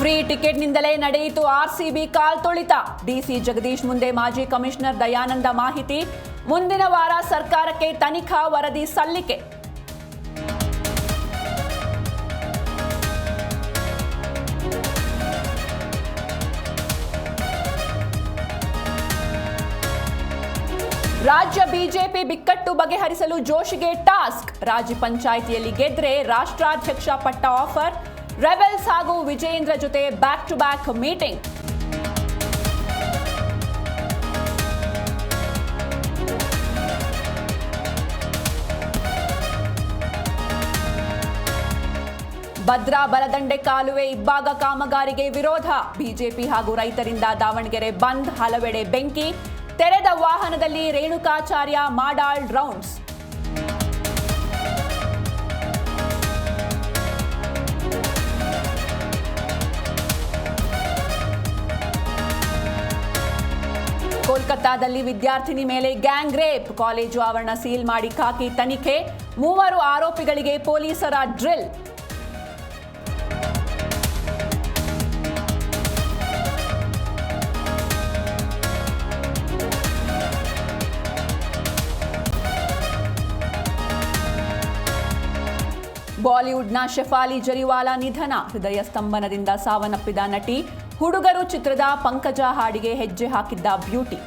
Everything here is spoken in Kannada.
ಫ್ರೀ ಟಿಕೆಟ್ನಿಂದಲೇ ನಡೆಯಿತು ಆರ್ಸಿಬಿ ಕಾಲ್ ತೊಳಿತ. ಡಿಸಿ ಜಗದೀಶ್ ಮುಂದೆ ಮಾಜಿ ಕಮಿಷನರ್ ದಯಾನಂದ ಮಾಹಿತಿ. ಮುಂದಿನ ವಾರ ಸರ್ಕಾರಕ್ಕೆ ತನಿಖಾ ವರದಿ ಸಲ್ಲಿಕೆ. ರಾಜ್ಯ ಬಿಜೆಪಿ ಬಿಕ್ಕಟ್ಟು ಬಗೆಹರಿಸಲು ಜೋಶಿಗೆ ಟಾಸ್ಕ್. ರಾಜ್ಯ ಪಂಚಾಯಿತಿಯಲ್ಲಿ ಗೆದ್ರೆ ರಾಷ್ಟ್ರಾಧ್ಯಕ್ಷ ಪಟ್ಟ ಆಫರ್. ರೆಬೆಲ್ಸ್ ಹಾಗೂ ವಿಜಯೇಂದ್ರ ಜೊತೆ back to back meeting Bhadra ಬಲದಂಡೆ ಕಾಲುವೆ ಇಬ್ಬಾಗ ಕಾಮಗಾರಿಗೆ ವಿರೋಧ. ಬಿಜೆಪಿ ಹಾಗೂ ರೈತರಿಂದ ದಾವಣಗೆರೆ ಬಂದ್ ಹಲವೆಡೆ ಬೆಂಕಿ. ತೆರೆದ ವಾಹನದಲ್ಲಿ ರೇಣುಕಾಚಾರ್ಯ ಮಾಡಾಳ್ ರೌಂಡ್ಸ್ ಕೋಲ್ಕತ್ತಾದಲ್ಲಿ ವಿದ್ಯಾರ್ಥಿನಿ ಮೇಲೆ ಗ್ಯಾಂಗ್ ರೇಪ್. ಕಾಲೇಜು ಆವರಣ ಸೀಲ್ ಮಾಡಿ ಖಾಕಿ ತನಿಖೆ. ಮೂವರು ಆರೋಪಿಗಳಿಗೆ ಪೊಲೀಸರ ಡ್ರಿಲ್. ಬಾಲಿವುಡ್ನ ಶೆಫಾಲಿ ಜರಿವಾಲಾ ನಿಧನ. ಹೃದಯ ಸ್ತಂಭನದಿಂದ ಸಾವನ್ನಪ್ಪಿದ ನಟಿ ಹುಡುಗರು ಚಿತ್ರದ ಪಂಕಜ ಹಾಡಿಗೆ ಹೆಜ್ಜೆ ಹಾಕಿದ್ದ ಬ್ಯೂಟಿ.